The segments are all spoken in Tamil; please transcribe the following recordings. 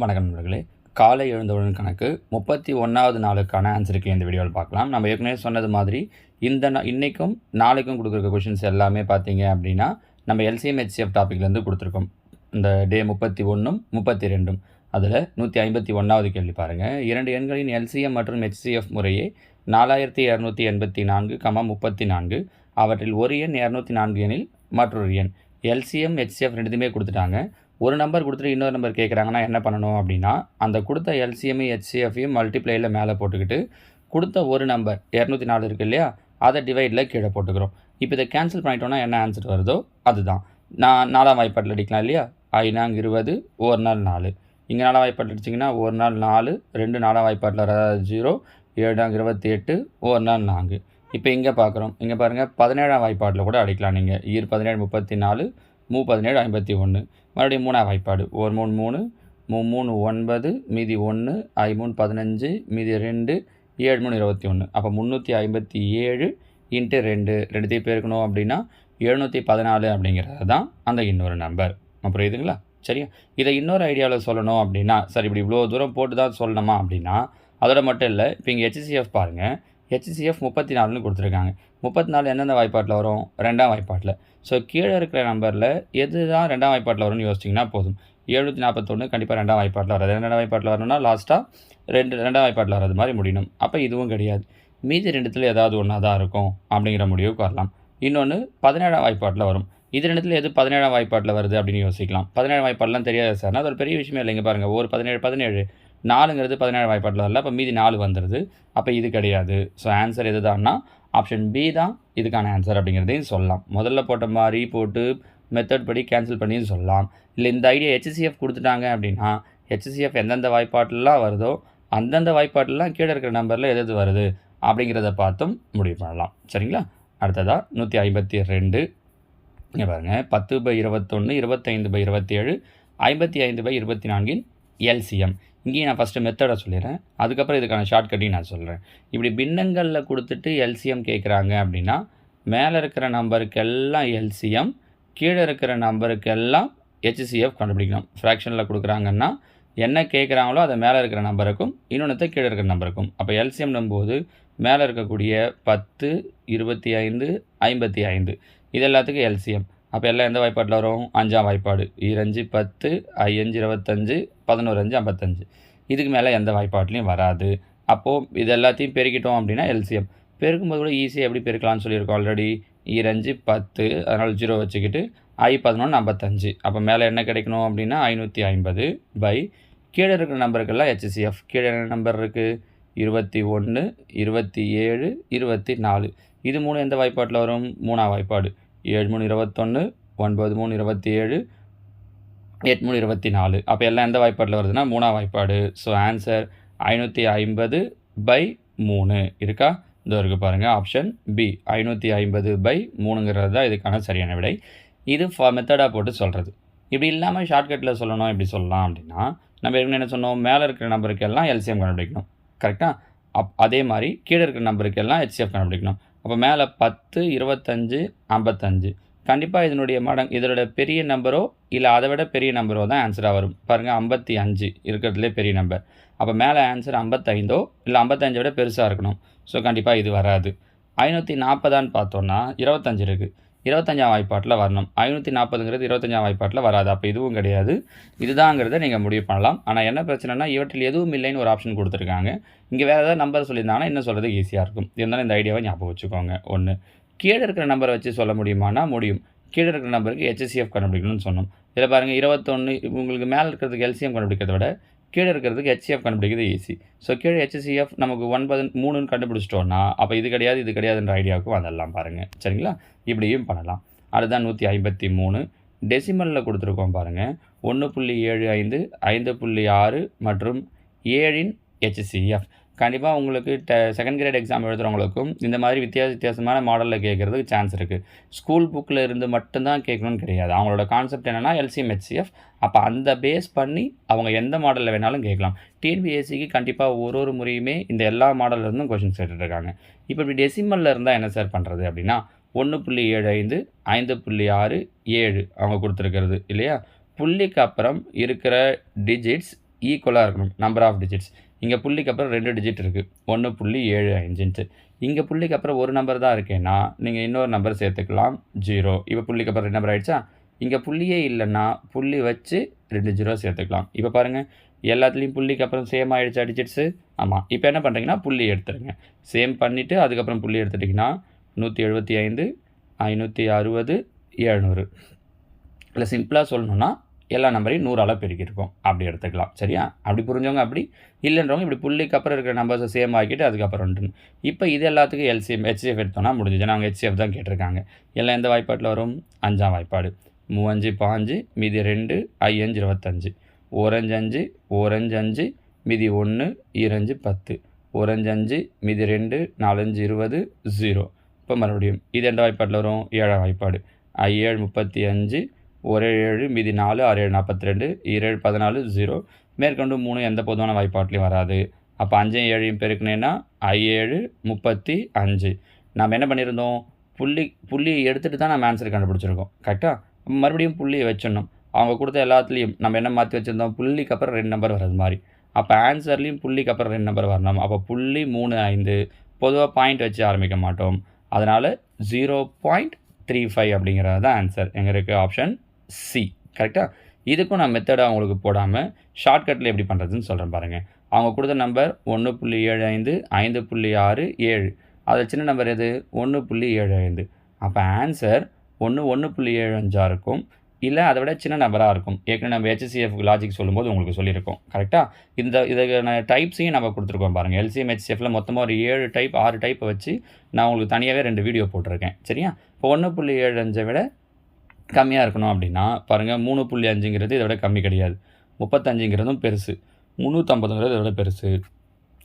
வணக்கம் நண்பர்களே. காலை எழுந்தவுடன் கணக்கு முப்பத்தி ஒன்றாவது நாளுக்கான ஆன்சருக்கு இந்த வீடியோவில் பார்க்கலாம். நம்ம ஏற்கனவே சொன்னது மாதிரி இந்த நா இன்றைக்கும் நாளைக்கும் கொடுக்குற கொஷின்ஸ் எல்லாமே பார்த்தீங்க அப்படின்னா நம்ம எல்சிஎம்ஹெச்சிஎஃப் டாப்பிக்லேருந்து கொடுத்துருக்கோம். இந்த டே முப்பத்தி ஒன்றும் முப்பத்தி ரெண்டும். அதில் நூற்றி ஐம்பத்தி ஒன்றாவது கேள்வி பாருங்கள் இரண்டு எண்களின் எல்சிஎம் மற்றும் ஹெச்சிஎஃப் முறையே நாலாயிரத்தி இரநூத்தி எண்பத்தி நான்கு கமா முப்பத்தி நான்கு. அவற்றில் ஒரு எண் இரநூத்தி நான்கு எண்ணில் மற்றொரு எண். எல்சிஎம் ஹெச்சிஎஃப் ரெண்டுமே கொடுத்துட்டாங்க. ஒரு நம்பர் கொடுத்துட்டு இன்னொரு நம்பர் கேட்குறாங்கன்னா என்ன பண்ணணும் அப்படின்னா அந்த கொடுத்த எல்சிஎம்ஐ ஹெச்சிஎஃப்ஐயும் மல்டிப்ளையில் மேலே போட்டுக்கிட்டு கொடுத்த ஒரு நம்பர் இரநூத்தி நாலு இருக்குது இல்லையா அதை டிவைடில் கீழே போட்டுக்கிறோம். இப்போ இதை கேன்சல் பண்ணிட்டோம்னா என்ன ஆன்சர் வருதோ அதுதான். நான் நாலாம் வாய்ப்பாட்டில் அடிக்கலாம் இல்லையா? ஐநாங்க இருபது ஒரு நாள் நாலு. இங்கே நாலாம் வாய்ப்பாட்டில் அடிச்சிங்கன்னா ஒரு நாள் நாலு ரெண்டு நாலாம் வாய்ப்பாட்டில் வர ஜீரோ ஏழாங்க இருபத்தி எட்டு ஒரு நாள் நான்கு. இப்போ இங்கே பார்க்குறோம் இங்கே பாருங்கள் பதினேழாம் வாய்ப்பாட்டில் கூட அடிக்கலாம் நீங்கள் ஈர் பதினேழு முப்பத்தி நாலு மூ பதினேழு ஐம்பத்தி ஒன்று. மறுபடியும் மூணாம் வாய்ப்பாடு. ஒரு மூணு மூணு மூ மூணு ஒன்பது மீதி ஒன்று ஐ மூணு பதினஞ்சு மீதி ரெண்டு ஏழு மூணு இருபத்தி ஒன்று. அப்போ முந்நூற்றி ஐம்பத்தி ஏழு இன்ட்டு ரெண்டு. ரெண்டுத்தையும் பெருக்கணும் அப்படின்னா எழுநூற்றி பதினாலு அப்படிங்கிறது தான் அந்த இன்னொரு நம்பர் அப்புறம் இதுங்களா சரியா? இதை இன்னொரு ஐடியாவில் சொல்லணும் அப்படின்னா சரி இப்படி இவ்வளோ தூரம் போட்டு தான் சொல்லணுமா அப்படின்னா அதோட மட்டும் இல்லை இப்போ இங்கே ஹெச்சிசிஎஃப் பாருங்கள் ஹெச்சிஎஃப் முப்பத்தி நாலுன்னு கொடுத்துருக்காங்க. முப்பத்தி நாலு எந்தெந்த வாய்ப்பாட்டில் வரும்? ரெண்டாம் வாய்ப்பாட்டில். ஸோ கீழே இருக்கிற நம்பரில் எது தான் ரெண்டாம் வாய்ப்பாட்டில் வரும்னு யோசிச்சிங்கன்னா போதும். எழுநூற்றி நாற்பத்தொன்று கண்டிப்பாக ரெண்டாம் வாய்ப்பாட்டில் வராது. ரெண்டாம் வாய்ப்பாட்டில் வரணும்னா லாஸ்ட்டாக ரெண்டு ரெண்டாம் வாய்ப்பாட்டில் வர்றது மாதிரி முடியணும். அப்போ இதுவும் கிடையாது. மீதி ரெண்டுத்தில் ஏதாவது ஒன்றா தான் இருக்கும் அப்படிங்கிற முடிவுக்கு வரலாம். இன்னொன்று பதினேழாம் வாய்ப்பாட்டில் வரும். இது ரெண்டுத்தில் எது பதினேழாம் வாய்ப்பாட்டில் வருது அப்படின்னு யோசிக்கலாம். பதினேழாம் வாய்ப்பாடெலாம் தெரியாது சார். அது ஒரு பெரிய விஷயமே இல்லைங்க பாருங்கள் ஒரு பதினேழு பதினேழு. நாலுங்கிறது பதினேழு வாய்ப்பாட்டில் வரல அப்போ மீதி நாலு வந்துடுது அப்போ இது கிடையாது. ஸோ ஆன்சர் எது தான்னா ஆப்ஷன் பி தான் இதுக்கான ஆன்சர் அப்படிங்கிறதையும் சொல்லலாம். முதல்ல போட்ட மாதிரி போட்டு மெத்தட் படி கேன்சல் பண்ணியும் சொல்லலாம். இல்லை இந்த ஐடியா ஹெச்சிசிஎஃப் கொடுத்துட்டாங்க அப்படின்னா ஹெச்சிசிஎஃப் எந்தெந்த வாய்ப்பாட்டிலாம் வருதோ அந்தந்த வாய்ப்பாட்டிலாம் கீழே இருக்கிற நம்பரில் எது எது வருது அப்படிங்கிறத பார்த்தும் முடிவு பண்ணலாம். சரிங்களா? அடுத்ததாக நூற்றி ஐம்பத்தி ரெண்டு. இங்கே பாருங்கள் பத்து பை இருபத்தொன்று இருபத்தைந்து பை இருபத்தேழு ஐம்பத்தி ஐந்து பை இருபத்தி நான்கின் எல்சிஎம் இங்கேயும் நான் ஃபஸ்ட்டு மெத்தடை சொல்லிடுறேன். அதுக்கப்புறம் இதுக்கான ஷார்ட்கட்டையும் நான் சொல்கிறேன் இப்படி பின்னங்களில் கொடுத்துட்டு எல்சிஎம் கேட்குறாங்க அப்படின்னா மேலே இருக்கிற நம்பருக்கெல்லாம் எல்சிஎம் கீழே இருக்கிற நம்பருக்கெல்லாம் ஹெச்சிசிஎஃப் கண்டுபிடிக்கணும். ஃப்ராக்ஷனில் கொடுக்குறாங்கன்னா என்ன கேட்குறாங்களோ அதை மேலே இருக்கிற நம்பருக்கும் இன்னொன்றத்தை கீழே இருக்கிற நம்பருக்கும் அப்போ எல்சிஎம்னும் போது மேலே இருக்கக்கூடிய பத்து இருபத்தி ஐந்து ஐம்பத்தி ஐந்து. இது எல்லாத்துக்கும் எல்சிஎம் அப்போ எல்லாம் எந்த வாய்ப்பாட்டில் வரும்? அஞ்சாம் வாய்ப்பாடு. இரஞ்சு பத்து ஐயஞ்சு இருபத்தஞ்சு பதினோரு அஞ்சு ஐம்பத்தஞ்சு. இதுக்கு மேலே எந்த வாய்ப்பாட்லையும் வராது. அப்போது இது எல்லாத்தையும் பெருக்கிட்டோம் அப்படின்னா எல்சிஎம். பெருக்கும்போது கூட ஈஸியாக எப்படி பெருக்கலாம்னு சொல்லியிருக்கோம் ஆல்ரெடி ஈரஞ்சு பத்து அதனால் ஜீரோ வச்சுக்கிட்டு ஐ பதினொன்று ஐம்பத்தஞ்சு. அப்போ மேலே என்ன கிடைக்கணும் அப்படின்னா ஐநூற்றி ஐம்பது பை கீழே இருக்கிற நம்பருக்கெல்லாம் ஹெச்சிசிஎஃப் கீழே என்ன நம்பர் இருக்குது இருபத்தி ஒன்று இருபத்தி ஏழு இருபத்தி நாலு. இது மூணு எந்த வாய்ப்பாட்டில் வரும்? மூணாம் வாய்ப்பாடு. ஏழு மூணு இருபத்தொன்று ஒன்பது மூணு இருபத்தி ஏழு எட்டு மூணு இருபத்தி நாலு. அப்போ எல்லாம் எந்த வாய்ப்பாட்டில் வருதுன்னா மூணாம் வாய்ப்பாடு. ஸோ ஆன்சர் ஐநூற்றி ஐம்பது பை மூணு. இருக்கா? இதோ இருக்குது பாருங்கள் ஆப்ஷன் பி ஐநூற்றி ஐம்பது பை மூணுங்கிறது தான் இதுக்கான சரியான விடை. இது ஃப மெத்தடாக போட்டு சொல்கிறது இப்படி இல்லாமல் ஷார்ட்கட்டில் சொல்லணும் இப்படி சொல்லலாம் அப்படின்னா நம்ம ஏற்கனவே என்ன சொன்னோம்? மேலே இருக்கிற நம்பருக்கெல்லாம் எல்சிஎம் கண்டுபிடிக்கணும். கரெக்டாக அப் அதே மாதிரி கீழே இருக்கிற நம்பருக்கெல்லாம் ஹெச்சிஎஃப் கண்டுபிடிக்கணும். அப்போ மேலே பத்து இருபத்தஞ்சு ஐம்பத்தஞ்சு. கண்டிப்பாக இதனுடைய மடங் இதனோட பெரிய நம்பரோ இல்லை அதை விட பெரிய நம்பரோ தான் ஆன்சராக வரும். பாருங்கள் ஐம்பத்தி அஞ்சு இருக்கிறதுலே பெரிய நம்பர். அப்போ மேலே ஆன்சர் ஐம்பத்தைந்தோ இல்லை ஐம்பத்தஞ்சை விட பெருசாக இருக்கணும். ஸோ கண்டிப்பாக இது வராது. ஐநூற்றி நாற்பதான்னு பார்த்தோன்னா இருபத்தஞ்சு இருக்குது இருபத்தஞ்சாம் வாய்ப்பாட்டில் வரணும். ஐநூற்றி நாற்பதுங்கிறது இருபத்தஞ்சாம் வாய்ப்பாட்டில் வராது. அப்போ இதுவும் கிடையாது. இதுதாங்கிறத நீங்கள் முடிவு பண்ணலாம். ஆனால் என்ன பிரச்சனைனா இவற்றில் எதுவும் இல்லைன்னு ஒரு ஆப்ஷன் கொடுத்துருக்காங்க. இங்கே வேறு ஏதாவது நம்பர் சொல்லியிருந்தாங்கன்னா இன்னும் சொல்கிறது ஈஸியாக இருக்கும். இருந்தாலும் இந்த ஐடியாவை ஞாபகம் வச்சுக்கோங்க. ஒன்று கீழே இருக்கிற நம்பரை வச்சு சொல்ல முடியுமானா முடியும். கீழே இருக்கிற நம்பருக்கு ஹெச்சிஎஃப் கண்டுபிடிக்கணும்னு சொன்னோம். இதில் பாருங்கள் இருபத்தொன்று உங்களுக்கு மேலே இருக்கிறதுக்கு எல்சிஎம் கண்டுபிடிக்கிறத விட கீழே இருக்கிறதுக்கு ஹெச்சிஎஃப் கண்டுபிடிக்கிறது ஈஸி ஸோ கீழே ஹெச்சிஎஃப் நமக்கு ஒன்பது மூணுன்னு கண்டுபிடிச்சிட்டோன்னா அப்போ இது கிடையாது இது கிடையாதுன்ற ஐடியாவுக்கு வந்துடலாம் பாருங்கள் சரிங்களா? இப்படியும் பண்ணலாம். அதுதான் நூற்றி ஐம்பத்தி மூணு டெசிமலில் கொடுத்துருக்கோம் பாருங்கள் ஒன்று புள்ளி ஏழு ஐந்து ஐந்து புள்ளி ஆறு மற்றும் ஏழின் ஹெச்சிஎஃப் கண்டிப்பாக உங்களுக்கு ட செகண்ட் கிரேட் எக்ஸாம் எழுதுகிறவங்களுக்கும் இந்த மாதிரி வித்தியாச வித்தியாசமான மாடலில் கேட்குறதுக்கு சான்ஸ் இருக்குது ஸ்கூல் புக்கில் இருந்து மட்டும்தான் கேட்கணும்னு கிடையாது. அவங்களோட கான்செப்ட் என்னென்னா எல்சிஎம்ஹெச்சிஎஃப் அப்போ அந்த பேஸ் பண்ணி அவங்க எந்த மாடலில் வேணாலும் கேட்கலாம் டிஎன்பிஎஸ்சிக்கு கண்டிப்பாக ஒரு ஒரு முறையுமே இந்த எல்லா மாடலில் இருந்தும் கொஷின்ஸ் கேட்டுட்ருக்காங்க இப்போ இப்படி டெசிமலில் இருந்தால் என்ன சார் பண்ணுறது அப்படின்னா ஒன்று புள்ளி ஏழு ஐந்து ஐந்து புள்ளி ஆறு ஏழு அவங்க கொடுத்துருக்கிறது இல்லையா? புள்ளிக்கு அப்புறம் இருக்கிற டிஜிட்ஸ் ஈக்குவலாக இருக்கணும் நம்பர் ஆஃப் டிஜிட்ஸ் இங்கே புள்ளிக்கு அப்புறம் ரெண்டு டிஜிட் இருக்குது ஒன்று புள்ளி ஏழு அஞ்சுன்ட்டு இங்கே புள்ளிக்கு அப்புறம் ஒரு நம்பர் தான் இருக்கேன்னா நீங்கள் இன்னொரு நம்பர் சேர்த்துக்கலாம். ஜீரோ இப்போ புள்ளிக்கு அப்புறம் ரெண்டு நம்பர் ஆகிடுச்சா இங்கே புள்ளியே இல்லைன்னா புள்ளி வச்சு ரெண்டு ஜீரோ சேர்த்துக்கலாம். இப்போ பாருங்கள் எல்லாத்துலேயும் புள்ளிக்கு அப்புறம் சேம் ஆகிடுச்சா டிஜிட்ஸு ஆமாம் இப்போ என்ன பண்ணுறீங்கன்னா புள்ளி எடுத்துருங்க. சேம் பண்ணிவிட்டு அதுக்கப்புறம் புள்ளி எடுத்துட்டிங்கன்னா நூற்றி எழுபத்தி ஐந்து ஐநூற்றி அறுபது எழுநூறு. இல்லை சிம்பிளாக சொல்லணுன்னா எல்லா நம்பரையும் நூறால் பெருக்கியிருக்கோம். அப்படி எடுத்துக்கலாம். சரியா? அப்படி புரிஞ்சவங்க அப்படி இல்லைன்றவங்க இப்படி புள்ளிக்கு அப்புறம் இருக்கிற நம்பர்ஸை சேம் ஆக்கிட்டு அதுக்கப்புறம் இப்போ இது எல்லாத்துக்கும் எல்சிஎம் ஹெச்சிஎஃப் எடுத்தோம்னா முடிஞ்சுது அவங்க ஹெச்சிஎஃப் தான் கேட்டிருக்காங்க. எல்லாம் எந்த வாய்ப்பாட்டில் வரும்? அஞ்சாம் வாய்ப்பாடு. மூவஞ்சு பாஞ்சு மீதி ரெண்டு ஐயஞ்சு இருபத்தஞ்சு. ஓரஞ்சு அஞ்சு ஓரஞ்சு அஞ்சு மீதி ஒன்று இரஞ்சு பத்து. ஓரஞ்சு அஞ்சு மீதி ரெண்டு நாலஞ்சு இருபது ஜீரோ இப்போ மறுபடியும் இது எந்த வாய்ப்பாட்டில் வரும்? ஏழாம் வாய்ப்பாடு. ஐ ஏழு முப்பத்தி அஞ்சு ஒரு ஏழு மீதி நாலு ஆறு ஏழு நாற்பத்தி ரெண்டு ஏழு பதினாலு ஜீரோ மேற்கொண்டு மூணு எந்த பொதுவான வாய்ப்பாட்லையும் வராது. அப்போ அஞ்சையும் ஏழையும் பெருக்குனேன்னா ஐ ஏழு முப்பத்தி அஞ்சு. நம்ம என்ன பண்ணியிருந்தோம்? புள்ளி புள்ளி எடுத்துகிட்டு தான் நம்ம ஆன்சர் கண்டுபிடிச்சிருக்கோம். கரெக்டாக மறுபடியும் புள்ளியை வச்சிடணும். அவங்க கொடுத்த எல்லாத்துலேயும் நம்ம என்ன மாற்றி வச்சுருந்தோம்? புள்ளிக்கு அப்புறம் ரெண்டு நம்பர் வர்றது மாதிரி. அப்போ ஆன்சர்லேயும் புள்ளிக்கு அப்புறம் ரெண்டு நம்பர் வரணும். அப்போ புள்ளி மூணு ஐந்து. பொதுவாக பாயிண்ட் வச்சு ஆரம்பிக்க மாட்டோம். அதனால் ஜீரோ பாயிண்ட் த்ரீ ஃபைவ் அப்படிங்கிறது தான் ஆன்சர் எங்கே இருக்குது ஆப்ஷன் சி கரெக்டாக இதுக்கும் நான் மெத்தடாக அவங்களுக்கு போடாமல் ஷார்ட்கட்டில் எப்படி பண்ணுறதுன்னு சொல்கிறேன் பாருங்கள் அவங்க கொடுத்த நம்பர் ஒன்று புள்ளி ஏழு ஐந்து ஐந்து புள்ளி ஆறு ஏழு. அதில் சின்ன நம்பர் எது? ஒன்று புள்ளி ஏழு ஐந்து. அப்போ ஆன்சர் ஒன்று ஒன்று புள்ளி ஏழு அஞ்சாக இருக்கும் இல்லை அதை விட சின்ன நம்பராக இருக்கும். ஏற்கனவே நம்ம ஹெச்சிஎஃப் லாஜிக் சொல்லும்போது உங்களுக்கு சொல்லியிருக்கோம். கரெக்டாக இந்த இதுக்கான டைப்ஸையும் நம்ம கொடுத்துருக்கோம் பாருங்கள் எல்சிஎம் ஹெச்சிஎஃப்ல மொத்தமாக ஒரு ஏழு டைப் ஆறு டைப்பை வச்சு நான் உங்களுக்கு தனியாகவே ரெண்டு வீடியோ போட்டிருக்கேன். சரியா? இப்போ ஒன்று புள்ளி ஏழு அஞ்சை விட கம்மியாக இருக்கணும் அப்படின்னா பாருங்கள் மூணு புள்ளி அஞ்சுங்கிறது இதை விட கம்மி கிடையாது. முப்பத்தஞ்சுங்கிறதும் பெருசு. முந்நூற்றம்பதுங்கிறது இதை விட பெருசு.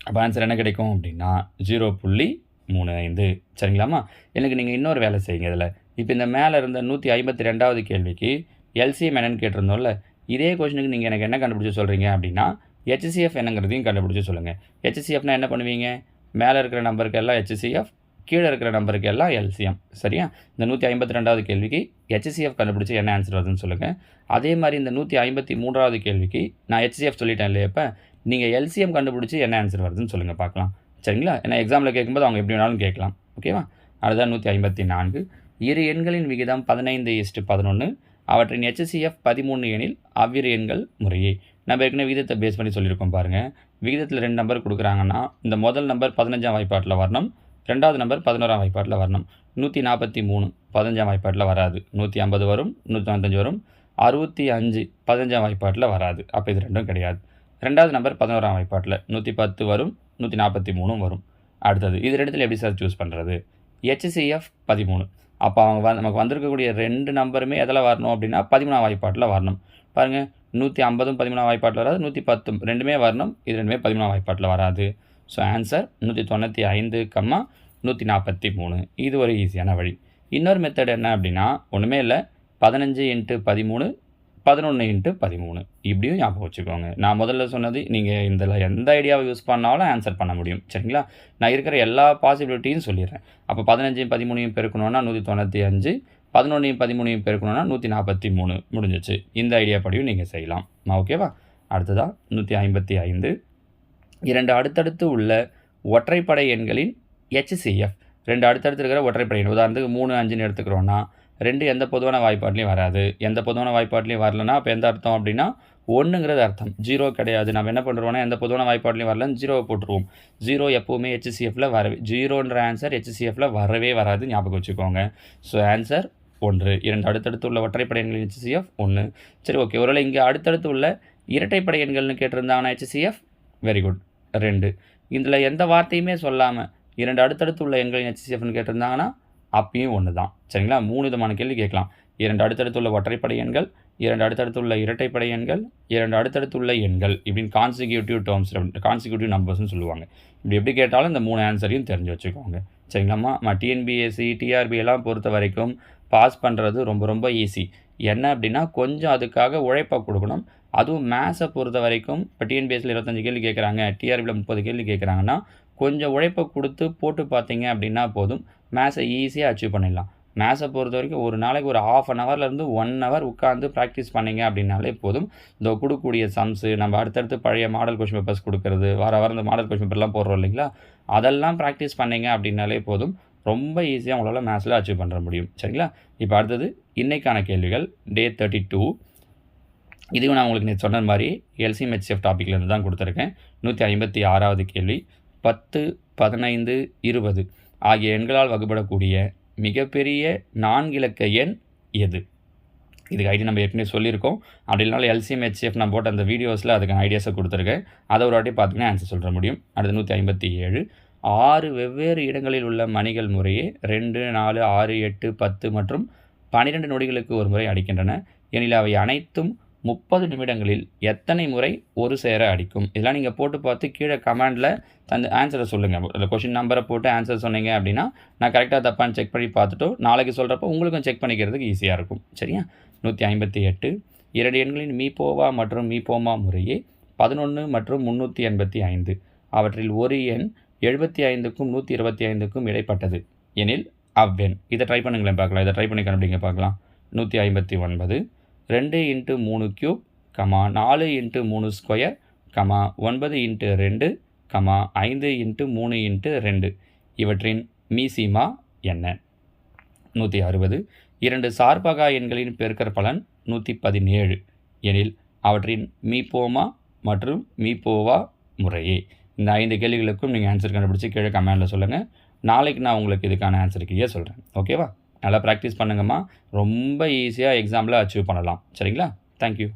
அப்போ ஆன்சர் என்ன கிடைக்கும் அப்படின்னா ஜீரோ புள்ளி மூணு ஐந்து. சரிங்களாம்மா? எனக்கு நீங்கள் இன்னொரு வேலை செய்யுங்க இதில். இப்போ இந்த மேலே இருந்த நூற்றி ஐம்பத்தி ரெண்டாவது கேள்விக்கு எல்சிஎம் என்னன்னு கேட்டிருந்தோம்ல இதே கொஷனுக்கு நீங்கள் எனக்கு என்ன கண்டுபிடிச்சி சொல்கிறீங்க அப்படின்னா ஹெச்சிஎஃப் என்னங்கிறதையும் கண்டுபிடிச்சி சொல்லுங்கள் ஹெச்சிஎஃப்னா என்ன பண்ணுவீங்க? மேலே இருக்கிற நம்பருக்கு எல்லாம் ஹெச்சிஎஃப் கீழே இருக்கிற நம்பருக்கு எல்லாம் எல்சிஎம் சரியா? இந்த நூற்றி ஐம்பத்தி ரெண்டாவது கேள்விக்கு ஹெச்சிஎஃப் கண்டுபிடிச்சி என்ன ஆன்சர் வருதுன்னு சொல்லுங்கள் அதே மாதிரி இந்த நூற்றி ஐம்பத்தி மூன்றாவது கேள்விக்கு நான் ஹெச்சிஎஃப் சொல்லிட்டேன் இல்லையா இப்போ நீங்கள் எல்சிஎம் கண்டுபிடிச்சி என்ன ஆன்சர் வருதுன்னு சொல்லுங்கள் பார்க்கலாம். சரிங்களா? ஏன்னா எக்ஸாமில் கேட்கும்போது அவங்க எப்படி வேணாலும் கேட்கலாம். ஓகேவா அதுதான் நூற்றி ஐம்பத்தி நான்கு. இரு எண்களின் விகிதம் பதினைந்து இஸ்ட்டு பதினொன்று அவற்றின் ஹெச்சிஎஃப் பதிமூணு எனில் அவ்விரு எண்கள் முறையே. நம்ம ஏற்கனவே விகிதத்தை பேஸ் பண்ணி சொல்லியிருக்கோம் பாருங்கள் விகிதத்தில் ரெண்டு நம்பர் கொடுக்குறாங்கன்னா இந்த முதல் நம்பர் பதினஞ்சாம் வாய்ப்பாட்டில் வரணும். ரெண்டாவது நம்பர் பதினோராம் வாய்ப்பாட்டில் வரணும். நூற்றி நாற்பத்தி மூணு பதினஞ்சாம் வாய்ப்பாட்டில் வராது. நூற்றி ஐம்பது வரும் நூற்றி தொண்ணூத்தஞ்சு வரும். அறுபத்தி அஞ்சு பதினஞ்சாம் வாய்ப்பாட்டில் வராது. அப்போ இது ரெண்டும் கிடையாது. ரெண்டாவது நம்பர் பதினோராம் வாய்ப்பாட்டில் நூற்றி பத்து வரும் நூற்றி நாற்பத்தி மூணும் வரும். அடுத்தது இது ரெண்டுத்தில் எப்படி சார் சூஸ் பண்ணுறது ஹெச்சிஎஃப் பதிமூணு. அப்போ அவங்க வந்து நமக்கு வந்திருக்கக்கூடிய ரெண்டு நம்பருமே எதில் வரணும் அப்படின்னா பதிமூணாம் வாய்ப்பாட்டில் வரணும். பாருங்கள் நூற்றி ஐம்பதும் பதிமூணாம் வாய்ப்பாட்டில் வராது நூற்றி பத்தும் ரெண்டுமே வரணும். இது ரெண்டுமே பதிமூணாம் வாய்ப்பாட்டில் வராது. ஸோ ஆன்சர் நூற்றி தொண்ணூற்றி ஐந்து கம்மா நூற்றி நாற்பத்தி மூணு. இது ஒரு ஈஸியான வழி. இன்னொரு மெத்தட் என்ன அப்படின்னா ஒன்றுமே இல்லை. பதினஞ்சு இன்ட்டு பதிமூணு பதினொன்று இன்ட்டு பதிமூணு. இப்படியும் ஞாபகம் வச்சுக்கோங்க. நான் முதல்ல சொன்னது நீங்கள் இதில் எந்த ஐடியாவை யூஸ் பண்ணாலும் ஆன்சர் பண்ண முடியும். சரிங்களா? நான் இருக்கிற எல்லா பாசிபிலிட்டியும் சொல்லிடுறேன். அப்போ பதினஞ்சையும் பதிமூணையும் பெருக்கணுன்னா நூற்றி தொண்ணூற்றி அஞ்சு பதினொன்றையும் பதிமூணையும் பெருக்கணுன்னா நூற்றி நாற்பத்தி மூணு. முடிஞ்சிச்சு. இந்த ஐடியா படியும் நீங்கள் செய்யலாம். ஓகேவா அடுத்ததாக நூற்றி ஐம்பத்தி ஐந்து இரண்டு அடுத்தடுத்து உள்ள ஒற்றைப்படை எண்களின் ஹெச்சிஎஃப் ரெண்டு அடுத்தடுத்து இருக்கிற ஒற்றைப்படை எண். உதாரணத்துக்கு மூணு அஞ்சுன்னு எடுத்துக்கிறோன்னா ரெண்டு எந்த பொதுவான வாய்ப்பாட்லையும் வராது. எந்த பொதுவான வாய்ப்பாட்லையும் வரலன்னா அப்போ எந்த அர்த்தம் அப்படின்னா ஒன்றுங்கிறது அர்த்தம். ஜீரோ கிடையாது. நம்ம என்ன பண்ணுறோம்னா எந்த பொதுவான வாய்ப்பாட்லையும் வரலன்னு ஜீரோவை போட்டுருவோம். ஜீரோ எப்போவுமே ஹெச்சிஎஃப்ல வரவே ஜீரோன்ற ஆன்சர் ஹெச்சிஎஃப்ல வரவே வராது ஞாபகம் வச்சுக்கோங்க. ஸோ ஆன்சர் ஒன்று. இரண்டு அடுத்தடுத்து உள்ள ஒற்றைப்படை எண்களின் ஹெச்சிஎஃப் ஒன்று சரி ஓகே ஒருவேளை இங்கே அடுத்தடுத்து உள்ள இரட்டைப்படை எண்கள்னு கேட்டிருந்தாங்கன்னா ஹெச்சிஎஃப் வெரி குட் ரெண்டு. இதில் எந்த வார்த்தையுமே சொல்லாமல் இரண்டு அடுத்தடுத்து உள்ள எண்களின் ஹெச்சிஎஃப்னு கேட்டிருந்தாங்கன்னா அப்பயும் ஒன்று தான் சரிங்களா? மூணு விதமான கேள்வி கேட்கலாம். இரண்டு அடுத்தடுத்துள்ள ஒற்றைப்படை எண்கள் இரண்டு அடுத்தடுத்துள்ள இரட்டைப்படை எண்கள் இரண்டு அடுத்தடுத்துள்ள எண்கள் இப்படின்னு கான்சிக்யூட்டிவ் டேர்ம்ஸ் கான்சிக்யூட்டிவ் நம்பர்ஸ்னு சொல்லுவாங்க. இப்படி எப்படி கேட்டாலும் இந்த மூணு ஆன்சரையும் தெரிஞ்சு வச்சுக்கோங்க. சரிங்களாம்மா? நம்ம டிஎன்பிஎஸ்சி டிஆர்பி எல்லாம் பொறுத்த வரைக்கும் பாஸ் பண்ணுறது ரொம்ப ரொம்ப ஈஸி என்ன அப்படின்னா கொஞ்சம் அதுக்காக உழைப்பை கொடுக்கணும். அதுவும் மேத்ஸை பொறுத்த வரைக்கும் இப்போ டிஎன்பிஎஸ்சில் இருபத்தஞ்சு கேள்வி கேட்குறாங்க டிஆர்பியில் முப்பது கேள்வி கேட்குறாங்கன்னா கொஞ்சம் உழைப்பை கொடுத்து போட்டு பார்த்தீங்க அப்படின்னா போதும். மேத்ஸை ஈஸியாக அச்சீவ் பண்ணிடலாம். மேத்ஸை பொறுத்த வரைக்கும் ஒரு நாளைக்கு ஒரு ஆஃப் அன் ஹவர்லேருந்து ஒன் ஹவர் உட்காந்து ப்ராக்டிஸ் பண்ணிங்க அப்படின்னாலே போதும். இந்த கொடுக்கக்கூடிய சம்ஸு நம்ம அடுத்தடுத்து பழைய மாடல் கொஷின் பேப்பர்ஸ் கொடுக்குறது வார வாரம் இந்த மாடல் கொஷின் பேப்பர்லாம் போடுறோம் இல்லைங்களா? அதெல்லாம் ப்ராக்டிஸ் பண்ணிங்க அப்படின்னாலே போதும். ரொம்ப ஈஸியாக உங்களால் மேத்ஸில் அச்சீவ் பண்ணுற முடியும். சரிங்களா? இப்போ அடுத்தது இன்றைக்கான கேள்விகள் டே தேர்ட்டி டூ இதுவும் நான் உங்களுக்கு நேற்று சொன்ன மாதிரி எல்சிஎம் ஹெச்எஃப் டாப்பிக்லேருந்து தான் கொடுத்துருக்கேன். நூற்றி ஐம்பத்தி ஆறாவது கேள்வி பத்து பதினைந்து இருபது ஆகிய எண்களால் வகுப்படக்கூடிய மிகப்பெரிய நான்கிலக்க எண் எது? இதுக்கு ஐடியா நம்ம ஏற்கனவே சொல்லியிருக்கோம். அப்படி இல்லைனாலும் எல்சிஎம் ஹெச்எஃப் நான் போட்ட அந்த வீடியோஸில் அதுக்கான ஐடியாஸை கொடுத்துருக்கேன். அதை ஒரு வாட்டி பார்த்தீங்கன்னா ஆன்சர் சொல்ல முடியும். அடுத்து நூற்றி ஐம்பத்தி ஏழு ஆறு வெவ்வேறு இடங்களில் உள்ள மணிகள் முறையே ரெண்டு நாலு ஆறு எட்டு பத்து மற்றும் பன்னிரெண்டு நொடிகளுக்கு ஒரு முறை அடிக்கின்றன. எனில் அவை அனைத்தும் முப்பது நிமிடங்களில் எத்தனை முறை ஒரு சேர அடிக்கும்? இதெல்லாம் நீங்கள் போட்டு பார்த்து கீழே கமெண்டில் தந்து ஆன்சரை சொல்லுங்கள் இல்லை கொஷின் நம்பரை போட்டு ஆன்சர் சொன்னீங்க அப்படின்னா நான் கரெக்டாக தப்பான்னு செக் பண்ணி பார்த்துட்டு நாளைக்கு சொல்கிறப்போ உங்களுக்கும் செக் பண்ணிக்கிறதுக்கு ஈஸியாக இருக்கும். சரியா? நூற்றி ஐம்பத்தி எட்டு. இரண்டு எண்களின் மீபோவா மற்றும் மீபோமா முறையே பதினொன்று மற்றும் முந்நூற்றி எண்பத்தி ஐந்து. அவற்றில் ஒரு எண் எழுபத்தி ஐந்துக்கும் நூற்றி இருபத்தி ஐந்துக்கும் இடைப்பட்டது. எனில் அவ்வெண். இதை ட்ரை பண்ணுங்களேன் பார்க்கலாம். இதை ட்ரை பண்ணி கண்டுபிடிங்க பார்க்கலாம். நூற்றி ஐம்பத்தி ஒன்பது. ரெண்டு இன்ட்டு மூணு க்யூப் கமா நாலு இன்ட்டு மூணு ஸ்கொயர் கமா ஒன்பது இன்ட்டு ரெண்டு கமா ஐந்து இன்ட்டு மூணு இன்ட்டு ரெண்டு. இவற்றின் மீசிமா என்ன? நூற்றி அறுபது. இரண்டு சார்பகா எண்களின் பெருக்கற் பலன் நூற்றி பதினேழு. எனில் அவற்றின் மீபோமா மற்றும் மீபோவா முறையே. இந்த ஐந்து கேள்விகளுக்கும் நீங்கள் ஆன்சர் கண்டுபிடிச்சி கீழே கமெண்டில் சொல்லுங்கள் நாளைக்கு நான் உங்களுக்கு இதுக்கான ஆன்சர் கீழே சொல்கிறேன் ஓகேவா நல்லா ப்ராக்டிஸ் பண்ணுங்கம்மா. ரொம்ப ஈஸியாக எக்ஸாமில் அச்சீவ் பண்ணலாம். சரிங்களா? தேங்க்யூ